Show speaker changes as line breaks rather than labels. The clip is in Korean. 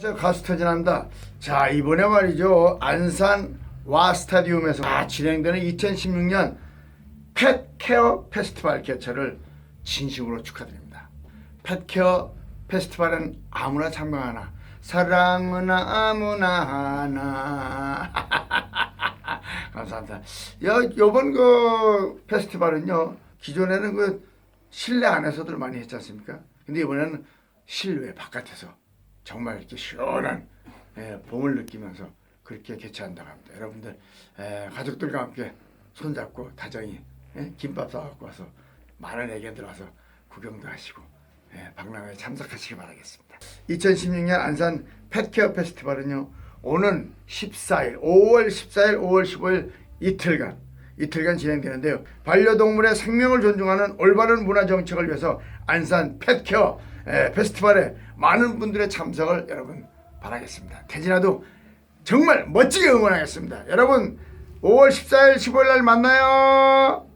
가수 터진한다. 자 이번에 말이죠 안산 와 스타디움에서 아, 진행되는 2016년 펫케어 페스티벌 개최를 진심으로 축하드립니다. 펫케어 페스티벌은 아무나 참가하나 사랑은 아무나 하나 감사합니다. 요, 요번 그 페스티벌은요 기존에는 그 실내 안에서들 많이 했지 않습니까? 근데 이번에는 실외 바깥에서 정말 이렇게 시원한 예, 봄을 느끼면서 그렇게 개최한다고 합니다. 여러분들 예, 가족들과 함께 손잡고 다정히 예, 김밥 싸갖고 와서 많은 애견들 와서 구경도 하시고 예, 박람회에 참석하시기 바라겠습니다. 2016년 안산 펫케어 페스티벌은요 오는 14일, 5월 14일, 5월 15일 이틀간 이틀간 진행되는데요. 반려동물의 생명을 존중하는 올바른 문화 정책을 위해서 안산 펫케어 에, 페스티벌에 많은 분들의 참석을 여러분 바라겠습니다. 태진아도 정말 멋지게 응원하겠습니다. 여러분 5월 14일, 15일 날 만나요.